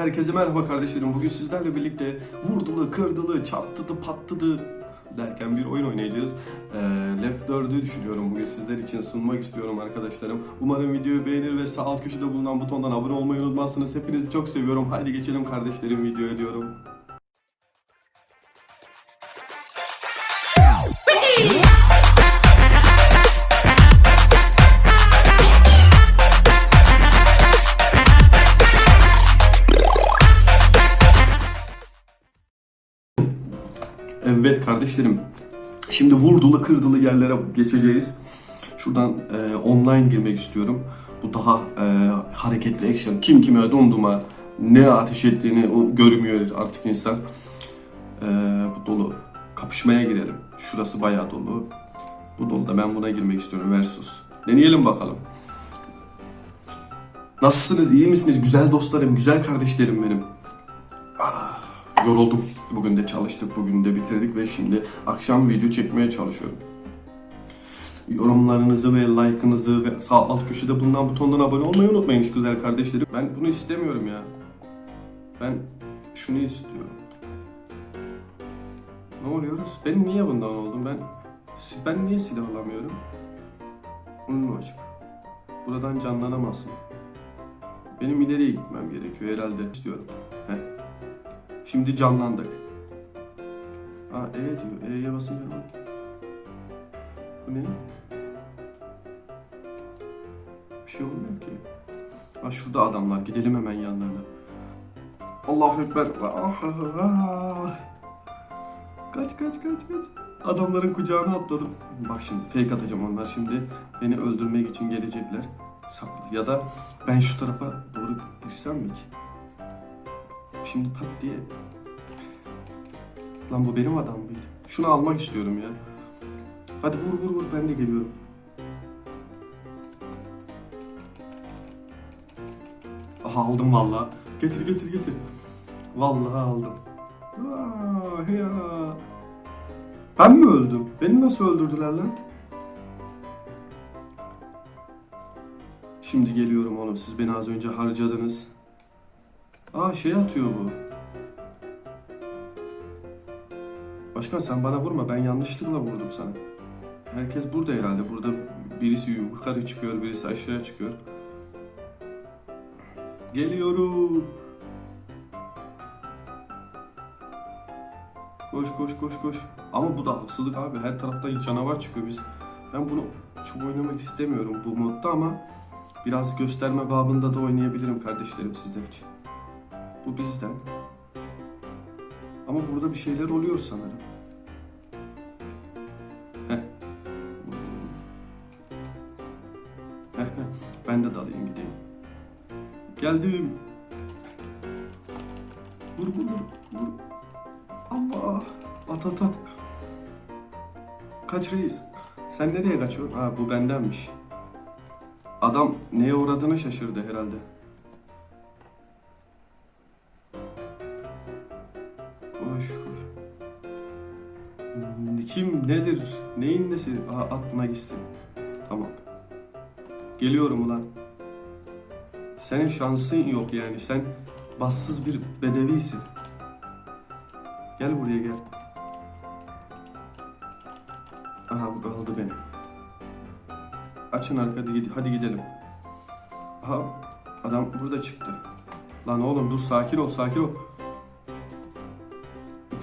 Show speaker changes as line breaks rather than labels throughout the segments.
Herkese merhaba kardeşlerim. Bugün sizlerle birlikte vurdulu, kırdılı, çattıdı, pattıdı derken bir oyun oynayacağız. Ee, Left 4'ü düşünüyorum bugün sizler için sunmak istiyorum arkadaşlarım. Umarım videoyu beğenir ve sağ alt köşede bulunan butondan abone olmayı unutmazsınız. Hepinizi çok seviyorum. Haydi geçelim kardeşlerim videoya diyorum. Evet kardeşlerim. Şimdi vurdulu kırdılı yerlere geçeceğiz. Şuradan e, online girmek istiyorum. Bu daha e, hareketli action. Kim kime dumduma ne ateş ettiğini görmüyor artık insan. E, bu dolu. Kapışmaya girelim. Şurası bayağı dolu. Bu dolu da ben buna girmek istiyorum versus. Deneyelim bakalım. Nasılsınız? iyi misiniz? Güzel dostlarım, güzel kardeşlerim benim. Yoruldum. Bugün de çalıştık, bugün de bitirdik ve şimdi akşam video çekmeye çalışıyorum. Yorumlarınızı ve like'ınızı ve sağ alt köşede bulunan butondan abone olmayı unutmayın hiç güzel kardeşlerim. Ben bunu istemiyorum ya. Ben şunu istiyorum. Ne oluyoruz? Ben niye bundan oldum? Ben ben niye silah alamıyorum? Bunun açık. Buradan canlanamazsın. Benim ileriye gitmem gerekiyor herhalde. İstiyorum. Şimdi canlandık. Aa E diyor. E'ye basınca? Bu ne? Bir şey olmuyor ki. Ha şurada adamlar. Gidelim hemen yanlarına. Allahu Ekber. Kaç kaç kaç kaç. Adamların kucağına atladım. Bak şimdi fake atacağım onlar şimdi beni öldürmek için gelecekler. Ya da ben şu tarafa doğru girsem mi ki? Şimdi pat diye. Lan bu benim adam mıydı? Şunu almak istiyorum ya. Hadi vur vur vur ben de geliyorum. Aha aldım vallahi. Getir getir getir. Vallahi aldım. Vah ya. Ben mi öldüm? Beni nasıl öldürdüler lan? Şimdi geliyorum oğlum. Siz beni az önce harcadınız. Aa şey atıyor bu. Başkan sen bana vurma ben yanlışlıkla vurdum sana. Herkes burada herhalde. Burada birisi yukarı çıkıyor, birisi aşağı çıkıyor. Geliyorum. Koş koş koş koş. Ama bu da haksızlık abi. Her taraftan canavar çıkıyor biz. Ben bunu çok oynamak istemiyorum bu modda ama biraz gösterme babında da oynayabilirim kardeşlerim sizler için. Bu bizden. Ama burada bir şeyler oluyor sanırım. Heh. Heh. Ben de dalayım gideyim. Geldim. Vur vur vur. vur. Allah. At at at. Kaç reis. Sen nereye kaçıyorsun? Ha bu bendenmiş. Adam neye uğradığını şaşırdı herhalde. Neyin nesi? Aa, atma gitsin. Tamam. Geliyorum ulan. Senin şansın yok yani. Sen bassız bir bedevisin. Gel buraya gel. Aha bu aldı beni. Açın arkada gid- hadi gidelim. Aha adam burada çıktı. Lan oğlum dur sakin ol sakin ol.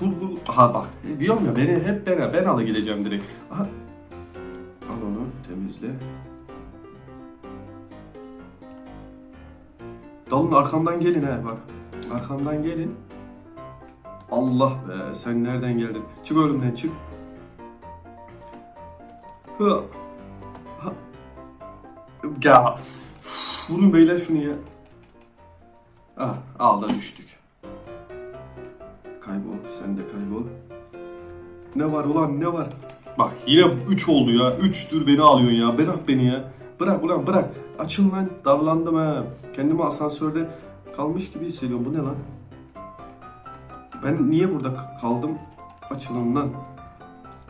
Vur vur. Aha bak. Diyorum ya beni hep ben ben alı gideceğim direkt. Aha. Al onu temizle. Dalın arkamdan gelin he bak. Arkamdan gelin. Allah be sen nereden geldin? Çık önümden çık. Hı. Ha. Ya. Vurun beyler şunu ya. Ah, alda düştük. Sen de kaybol. Ne var ulan ne var? Bak yine 3 oldu ya. 3'tür beni alıyorsun ya. Bırak beni ya. Bırak ulan bırak. Açın lan. Darlandım ha. Kendimi asansörde kalmış gibi hissediyorum. Bu ne lan? Ben niye burada kaldım? Açılın lan.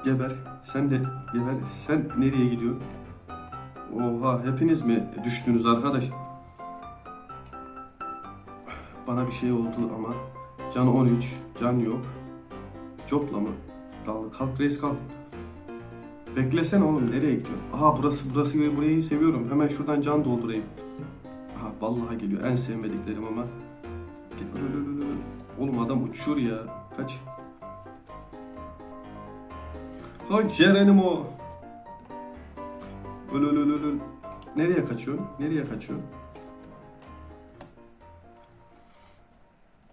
Geber. Sen de geber. Sen nereye gidiyorsun? Oha hepiniz mi düştünüz arkadaş? Bana bir şey oldu ama. Can 13. Can yok. Copla mı? Dal. Kalk reis kalk. Beklesene oğlum nereye gidiyorsun? Aha burası burası burayı seviyorum. Hemen şuradan can doldurayım. Aha vallahi geliyor. En sevmediklerim ama. Oğlum adam uçuyor ya. Kaç. Ha Geronimo. Öl öl öl öl. Nereye kaçıyorsun? Nereye kaçıyorsun?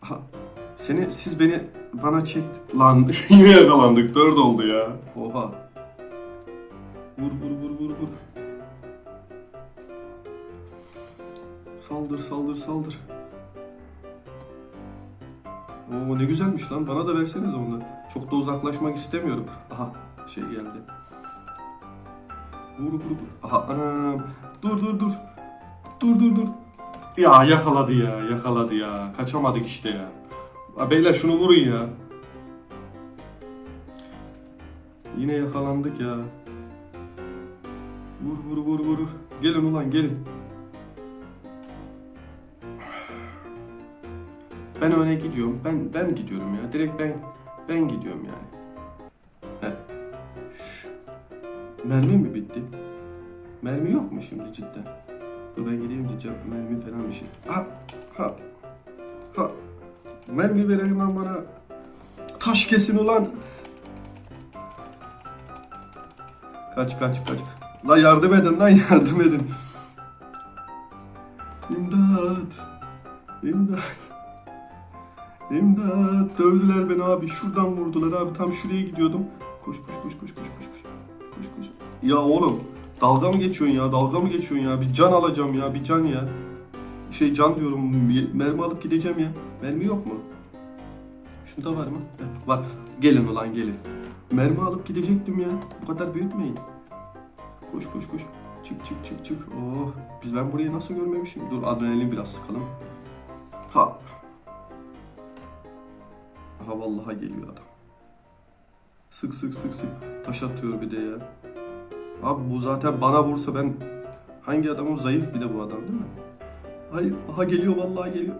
Ha, seni, siz beni bana çek... Lan yine yakalandık. Dört oldu ya. Oha. Vur vur vur vur vur. Saldır saldır saldır. Oo ne güzelmiş lan. Bana da verseniz ondan. Çok da uzaklaşmak istemiyorum. Aha şey geldi. Vur vur vur. Aha anam. Dur dur dur. Dur dur dur. Ya yakaladı ya yakaladı ya. Kaçamadık işte ya. Ha, beyler şunu vurun ya. Yine yakalandık ya. Vur vur vur vur. Gelin ulan gelin. Ben öne gidiyorum. Ben ben gidiyorum ya. Direkt ben ben gidiyorum yani. Heh. Mermi mi bitti? Mermi yok mu şimdi cidden? Dur ben gideyim diyeceğim. Mermi falan bir şey. Ha ha ha. Mermi vereyim lan bana. Taş kesin ulan. Kaç kaç kaç. La yardım edin lan yardım edin. İmdat. İmdat. İmdat. Dövdüler beni abi. Şuradan vurdular abi. Tam şuraya gidiyordum. Koş koş koş koş koş koş. Koş koş. Ya oğlum. Dalga mı geçiyorsun ya? Dalga mı geçiyorsun ya? Bir can alacağım ya. Bir can ya. Şey can diyorum. Mermi alıp gideceğim ya. Mermi yok mu? Şunda var mı? Evet, var. Gelin ulan gelin. Mermi alıp gidecektim ya. Bu kadar büyütmeyin. Koş koş koş. Çık çık çık çık. Oh. Biz ben burayı nasıl görmemişim? Dur adrenalin biraz sıkalım. Ha. Aha vallahi geliyor adam. Sık sık sık sık. Taş atıyor bir de ya. Abi bu zaten bana vursa ben hangi adamım zayıf bir de bu adam değil mi? Hayır. Aha geliyor vallahi geliyor.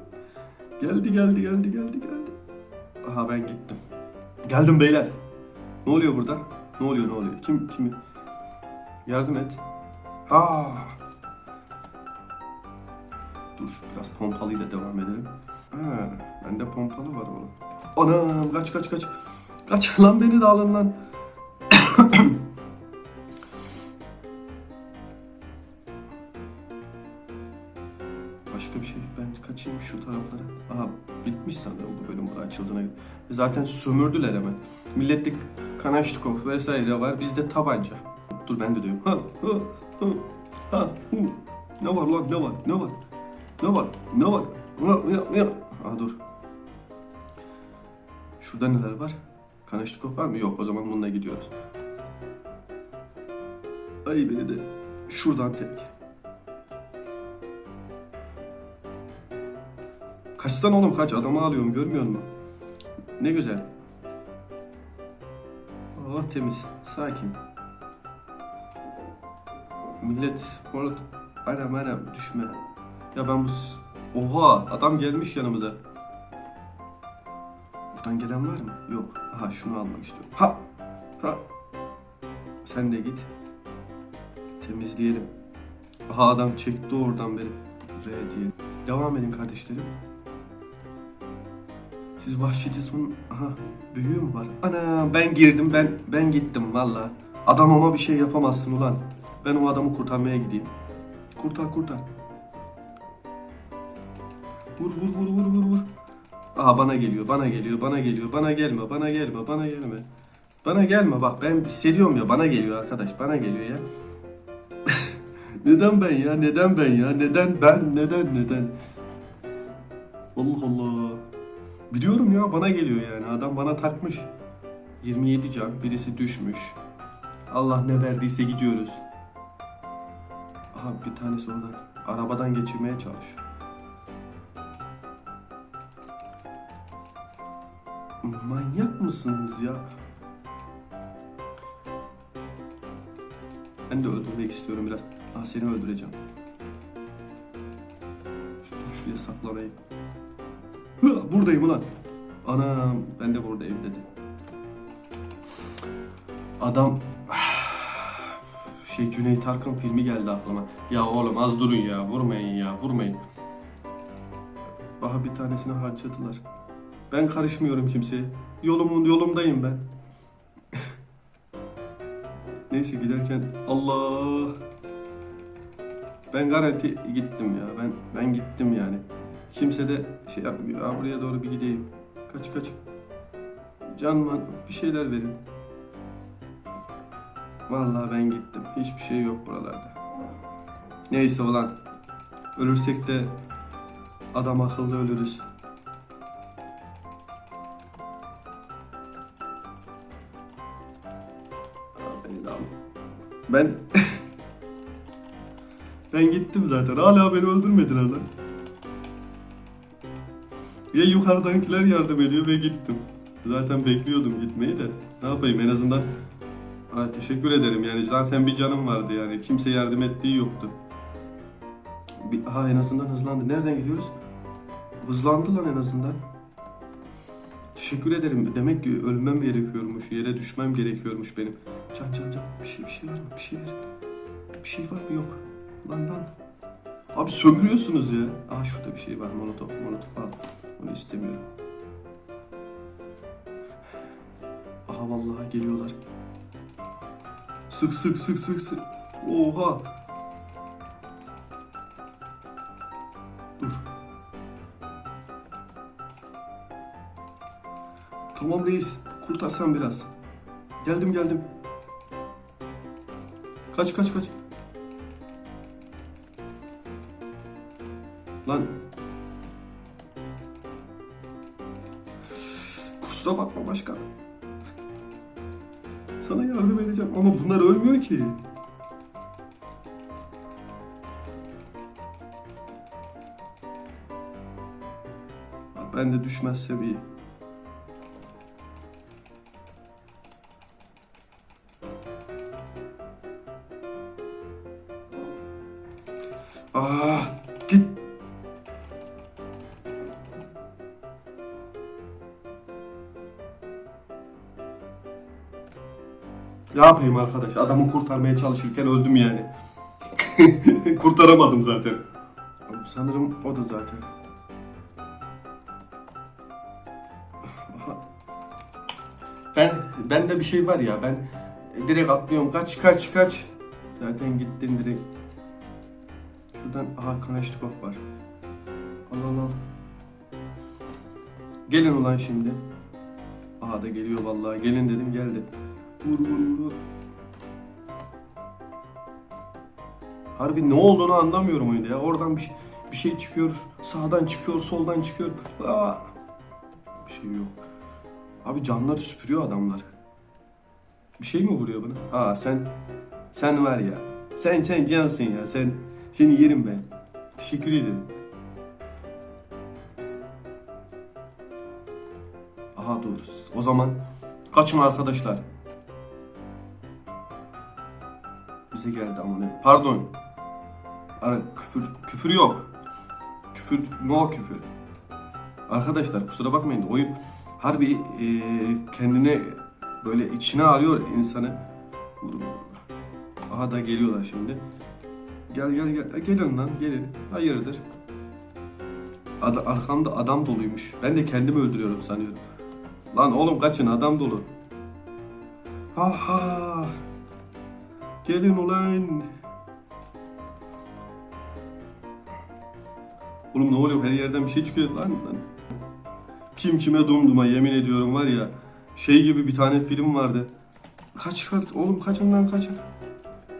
Geldi geldi geldi geldi geldi. Aha ben gittim. Geldim beyler. Ne oluyor burada? Ne oluyor ne oluyor? Kim kimi? Yardım et. Ha. Dur biraz pompalıyla devam edelim. Ha, bende pompalı var oğlum. Anam kaç kaç kaç. Kaç lan beni de alın lan. Başka bir şey ben kaçayım şu taraflara. Aha bitmiş sanırım bu bölüm burada açıldığına göre. E Zaten sömürdüler hemen. Millette Kanaştikov vesaire var bizde tabanca. Dur ben de diyorum. Ha ha ha ha hu. Ne var lan ne var ne var ne var ne var ne ne ne Aha dur. Şurada neler var? Kanaştikov var mı? Yok o zaman bununla gidiyoruz. Ay beni de şuradan tek. Kaçsana oğlum kaç adamı alıyorum görmüyor musun? Ne güzel. Oh temiz sakin. Millet orada anam anam düşme. Ya ben bu oha adam gelmiş yanımıza. Buradan gelen var mı? Yok. Aha şunu almak istiyorum. Ha! Ha! Sen de git. Temizleyelim. Aha adam çekti oradan beni. R diye. Devam edin kardeşlerim. Siz vahşeti son... Aha büyüğü mü var? Ana ben girdim ben ben gittim valla. Adam ama bir şey yapamazsın ulan. Ben o adamı kurtarmaya gideyim. Kurtar kurtar. Vur vur vur vur vur vur. Aha bana geliyor, bana geliyor, bana geliyor, bana gelme, bana gelme, bana gelme. Bana gelme bak ben hissediyorum ya bana geliyor arkadaş, bana geliyor ya. neden ben ya, neden ben ya, neden ben, neden, neden? Allah Allah. Biliyorum ya bana geliyor yani, adam bana takmış. 27 can, birisi düşmüş. Allah ne verdiyse gidiyoruz. Aha bir tanesi oradan arabadan geçirmeye çalışıyor. Manyak mısınız ya? Ben de öldürmek istiyorum biraz. Ah seni öldüreceğim. Dur şuraya saklanayım. Hı, buradayım ulan. Anam ben de buradayım dedi. Adam şey Cüneyt Arkın filmi geldi aklıma. Ya oğlum az durun ya vurmayın ya vurmayın. Aha bir tanesini harcadılar. Ben karışmıyorum kimseye. Yolumun yolumdayım ben. Neyse giderken Allah ben garanti gittim ya. Ben ben gittim yani. Kimse de şey yapmıyor. Ha, buraya doğru bir gideyim. Kaç kaç. Canman bir şeyler verin. Vallahi ben gittim. Hiçbir şey yok buralarda. Neyse ulan. Ölürsek de adam akıllı ölürüz. Aa. Ben ben gittim zaten. Hala beni öldürmediler lan. Ya yukarıdakiler yardım ediyor ve gittim. Zaten bekliyordum gitmeyi de. Ne yapayım en azından Ha, teşekkür ederim yani zaten bir canım vardı yani kimse yardım ettiği yoktu. Bir, aha en azından hızlandı. Nereden gidiyoruz? Hızlandı lan en azından. Teşekkür ederim. Demek ki ölmem gerekiyormuş. Yere düşmem gerekiyormuş benim. Can can can. Bir şey bir şey var mı? Bir şey verin. Bir şey var mı? Yok. Lan lan. Abi sömürüyorsunuz ya. Aa şurada bir şey var. Molotof, molotof al. Onu istemiyorum. Aha vallahi geliyorlar. Sık sık sık sık sık. Oha. Dur. Tamam reis. Kurtarsan biraz. Geldim geldim. Kaç kaç kaç. Lan. Kusura bakma başkan. Sana yardım edeceğim ama bunlar ölmüyor ki. Ben de düşmezsem iyi. Ne yapayım arkadaş? Adamı kurtarmaya çalışırken öldüm yani. Kurtaramadım zaten. Sanırım o da zaten. Ben bende bir şey var ya ben direkt atlıyorum kaç kaç kaç. Zaten gittin direkt. Şuradan aha Kanaştikov var. Al al al. Gelin ulan şimdi. Aha da geliyor vallahi. Gelin dedim geldi. Vur vur vur. Harbi ne olduğunu anlamıyorum oyunda ya. Oradan bir, şey- bir şey çıkıyor. Sağdan çıkıyor, soldan çıkıyor. Aa! Bir şey yok. Abi canları süpürüyor adamlar. Bir şey mi vuruyor bana? Aa sen sen var ya. Sen sen cansın ya. Sen seni yerim ben. Teşekkür ederim. Aha dur. O zaman kaçın arkadaşlar. Bize geldi ama ne? Pardon. Ara, küfür, küfür yok. Küfür, no küfür. Arkadaşlar kusura bakmayın oyun harbi e, kendine böyle içine arıyor insanı. Aha da geliyorlar şimdi. Gel gel gel. E, Gelin lan gelin. Hayırdır? Ad, arkamda adam doluymuş. Ben de kendimi öldürüyorum sanıyorum. Lan oğlum kaçın adam dolu. Aha. Gelin ulan. Oğlum ne oluyor? Her yerden bir şey çıkıyor lan. lan. Kim kime dumduma yemin ediyorum var ya. Şey gibi bir tane film vardı. Kaç kaç oğlum kaçın lan kaçın.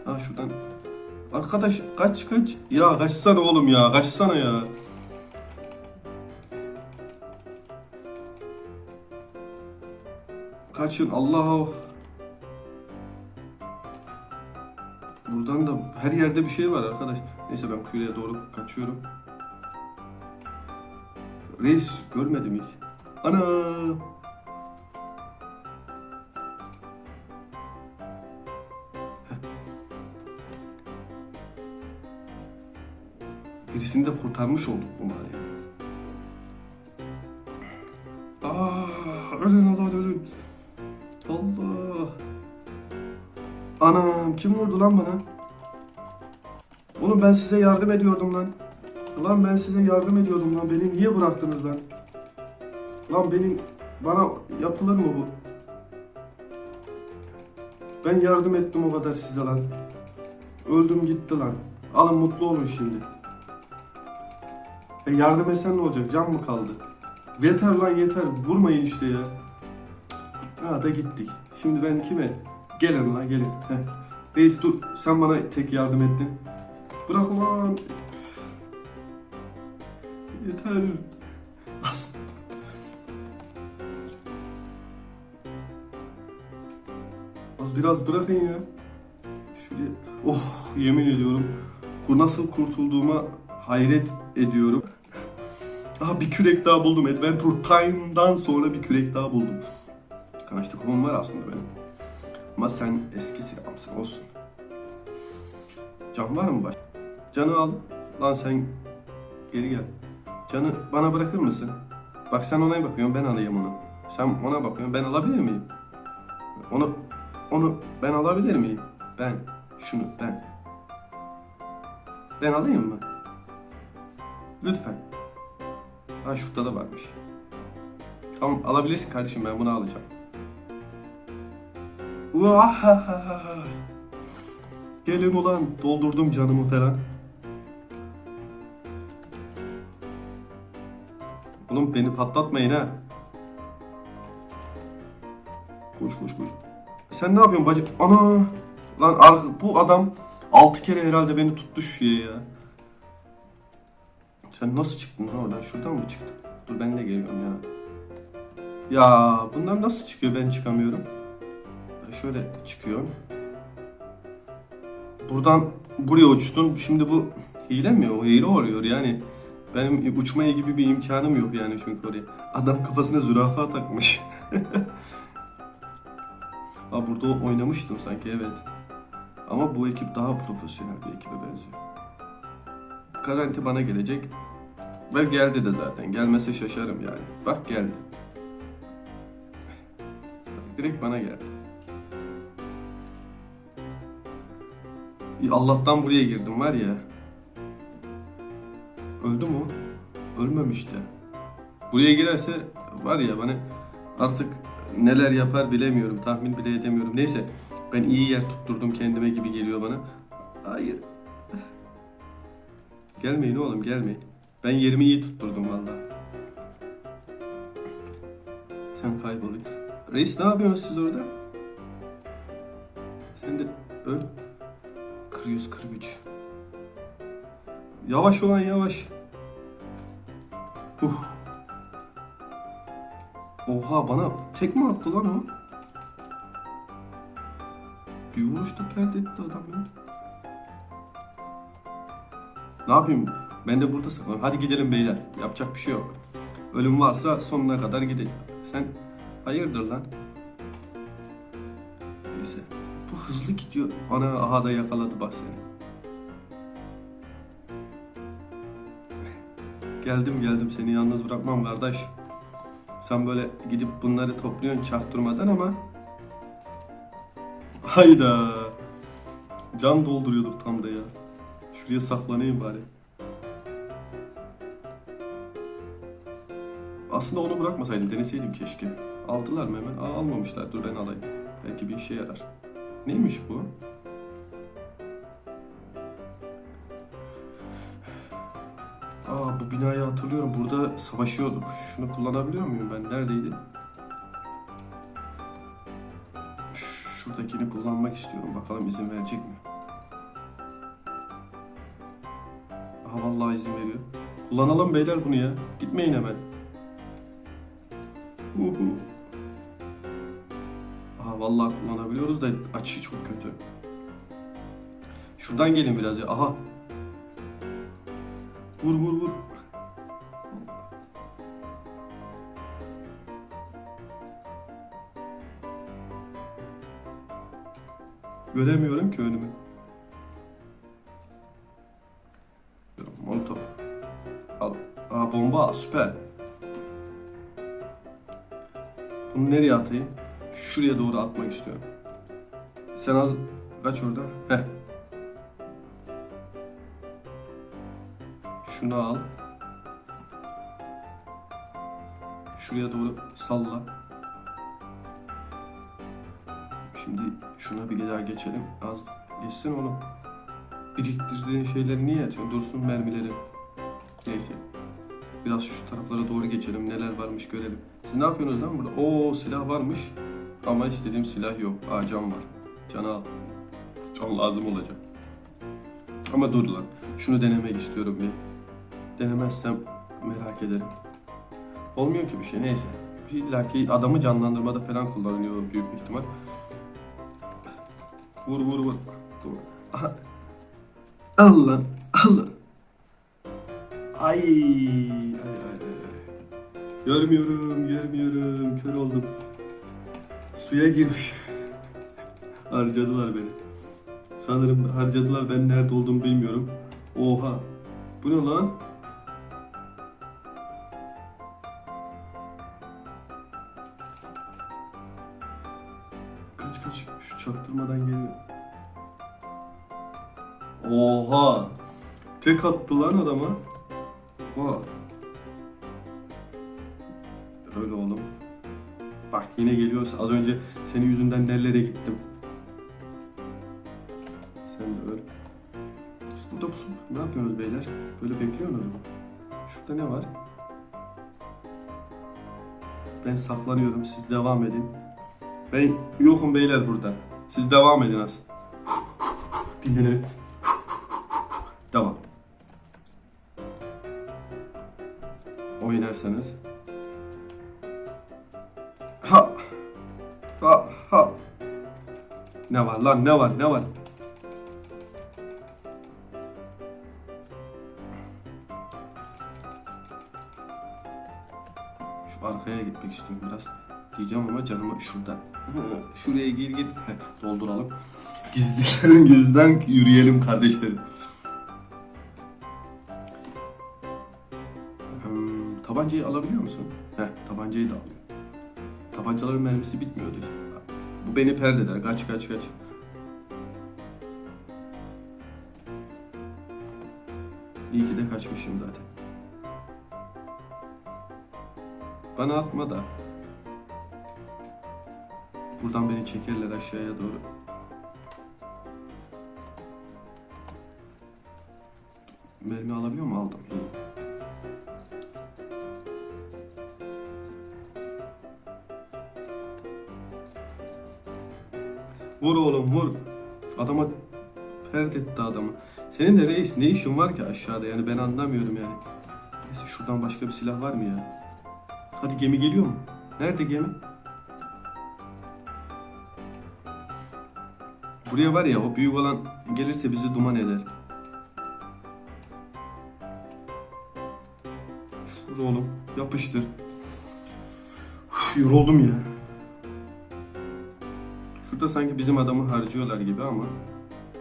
Ha şuradan. Arkadaş kaç kaç. Ya kaçsana oğlum ya kaçsana ya. Kaçın Allah. Buradan da her yerde bir şey var arkadaş. Neyse ben kuyuya doğru kaçıyorum. Reis görmedim hiç. Ana. Birisini de kurtarmış olduk bu yani. ölün lan ölün. Allah. Anam kim vurdu lan bana? Ben size yardım ediyordum lan. Lan ben size yardım ediyordum lan. Beni niye bıraktınız lan? Lan benim bana yapılır mı bu? Ben yardım ettim o kadar size lan. Öldüm gitti lan. Alın mutlu olun şimdi. E yardım etsen ne olacak? Can mı kaldı? Yeter lan yeter. Vurmayın işte ya. Ha da gittik. Şimdi ben kime? Gelin lan gelin. Reis dur. Sen bana tek yardım ettin. Bırak ulan. Yeter. Az biraz bırakın ya. Şuraya. Oh yemin ediyorum. Bu nasıl kurtulduğuma hayret ediyorum. Aha bir kürek daha buldum. Adventure Time'dan sonra bir kürek daha buldum. Kaç takımım var aslında benim. Ama sen eski silahımsın olsun. Can var mı baş? Canı al. Lan sen geri gel. Canı bana bırakır mısın? Bak sen ona bakıyorsun ben alayım onu. Sen ona bakıyorsun ben alabilir miyim? Onu onu ben alabilir miyim? Ben şunu ben. Ben alayım mı? Lütfen. Ha şurada da varmış. Tamam alabilirsin kardeşim ben bunu alacağım. Gelin ulan doldurdum canımı falan. Oğlum beni patlatmayın ha. Koş koş koş. Sen ne yapıyorsun bacı? Ana! Lan bu adam 6 kere herhalde beni tuttu şuraya ya. Sen nasıl çıktın oradan? Şuradan mı çıktın? Dur ben de geliyorum ya. Ya bunlar nasıl çıkıyor ben çıkamıyorum. Şöyle çıkıyorum. Buradan buraya uçtun. Şimdi bu hile mi? O hile oluyor yani. Benim uçmaya gibi bir imkanım yok yani çünkü oraya. Adam kafasına zürafa takmış. Aa burada oynamıştım sanki evet. Ama bu ekip daha profesyonel bir ekibe benziyor. Garanti bana gelecek. Ve geldi de zaten. Gelmese şaşarım yani. Bak geldi. Direkt bana geldi. Allah'tan buraya girdim var ya. Öldü mü? Ölmemişti. Buraya girerse var ya bana artık neler yapar bilemiyorum. Tahmin bile edemiyorum. Neyse ben iyi yer tutturdum kendime gibi geliyor bana. Hayır. Gelmeyin oğlum gelmeyin. Ben yerimi iyi tutturdum valla. Sen kaybolayım. Reis ne yapıyorsunuz siz orada? Sen de öl. 143. Yavaş olan yavaş. Uh. Oha bana tek mi attı lan o? Bir vuruşta pert etti adam ya. Ne yapayım? Ben de burada saklanıyorum. Hadi gidelim beyler. Yapacak bir şey yok. Ölüm varsa sonuna kadar gidelim. Sen hayırdır lan? Neyse. Bu hızlı gidiyor. Ana aha da yakaladı bak seni. Geldim geldim seni yalnız bırakmam kardeş. Sen böyle gidip bunları topluyorsun çaktırmadan ama Hayda. Can dolduruyorduk tam da ya. Şuraya saklanayım bari. Aslında onu bırakmasaydım deneseydim keşke. Aldılar mı hemen? Aa, almamışlar. Dur ben alayım. Belki bir işe yarar. Neymiş bu? Aa bu binayı hatırlıyorum. Burada savaşıyorduk. Şunu kullanabiliyor muyum ben? Neredeydi? Şuradakini kullanmak istiyorum. Bakalım izin verecek mi? Aha vallahi izin veriyor. Kullanalım beyler bunu ya. Gitmeyin hemen. Uhu. Aha vallahi kullanabiliyoruz da açı çok kötü. Şuradan gelin biraz ya. Aha. Vur vur vur. Göremiyorum ki önümü. Molotov. Al. Aa bomba süper. Bunu nereye atayım? Şuraya doğru atmak istiyorum. Sen az kaç orada? Heh. Şunu al. Şuraya doğru salla. Şimdi şuna bir daha geçelim. Az geçsin oğlum. Biriktirdiğin şeyleri niye atıyorsun? Dursun mermileri. Neyse. Biraz şu taraflara doğru geçelim. Neler varmış görelim. Siz ne yapıyorsunuz lan burada? Oo silah varmış. Ama istediğim silah yok. Aa can var. Can al. Can lazım olacak. Ama dur lan. Şunu denemek istiyorum bir. Denemezsem merak ederim. Olmuyor ki bir şey neyse. İlla ki adamı canlandırmada falan kullanılıyor büyük bir ihtimal. Vur vur vur. Dur. Aha. Al lan. Al lan. Ay. Ay ay ay. ay. Görmüyorum, görmüyorum. Kör oldum. Suya girmiş. harcadılar beni. Sanırım harcadılar. Ben nerede olduğumu bilmiyorum. Oha. Bu ne lan? Şu çaktırmadan geliyor. Oha! Tek attı lan adama. Vay. Öyle oğlum. Bak yine geliyorsa az önce senin yüzünden nerelere gittim. Sen de öl. Siz burada pusun. Ne yapıyorsunuz beyler? Böyle bekliyorsunuz mu? Şurada ne var? Ben saklanıyorum. Siz devam edin. Ben yokum beyler burada. Siz devam edin az. Dinlenelim. Devam. Oynarsanız. Ha. Ha ha. Ne var lan ne var ne var? Dolduralım. Gizliden gizliden yürüyelim kardeşlerim. Hmm, tabancayı alabiliyor musun? Heh, tabancayı da alıyor. Tabancaların mermisi bitmiyordu. Bu beni perdeder. Kaç kaç kaç. İyi ki de kaçmışım zaten. Bana atma da. Buradan beni çekerler aşağıya doğru. Mermi alabiliyor mu? Aldım. İyi. Vur oğlum vur. Adama pert etti adamı. Senin de reis ne işin var ki aşağıda yani ben anlamıyorum yani. Neyse şuradan başka bir silah var mı ya? Hadi gemi geliyor mu? Nerede gemi? Buraya var ya o büyük olan gelirse bizi duman eder. Vur oğlum yapıştır. Üf, yoruldum ya. Şurada sanki bizim adamı harcıyorlar gibi ama.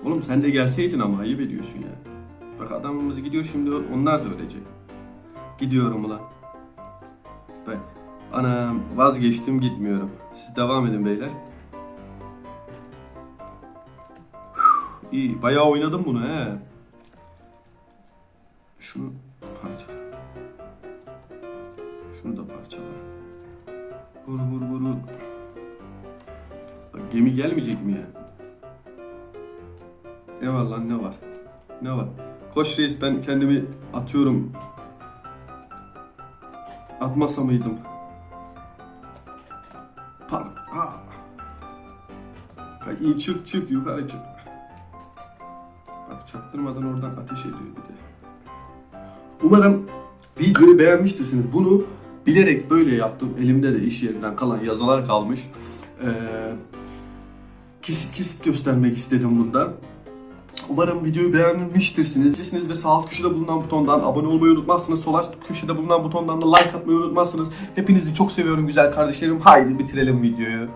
Oğlum sen de gelseydin ama ayıp ediyorsun ya. Bak adamımız gidiyor şimdi onlar da ölecek. Gidiyorum ulan. Ben anam vazgeçtim gitmiyorum. Siz devam edin beyler. İyi bayağı oynadım bunu he. Şunu parçala. Şunu da parçala. Vur vur vur vur. Bak, gemi gelmeyecek mi ya? Ne var lan ne var? Ne var? Koş reis ben kendimi atıyorum. Atmasa mıydım? Par. Ha. İyi çık çık yukarı çık. Çaktırmadan oradan ateş ediyor bir de. Umarım videoyu beğenmiştirsiniz. Bunu bilerek böyle yaptım. Elimde de iş yerinden kalan yazılar kalmış. Ee, kesit kesit göstermek istedim bundan. Umarım videoyu beğenmiştirsiniz. Ve sağ alt köşede bulunan butondan abone olmayı unutmazsınız. Sol alt köşede bulunan butondan da like atmayı unutmazsınız. Hepinizi çok seviyorum güzel kardeşlerim. Haydi bitirelim videoyu.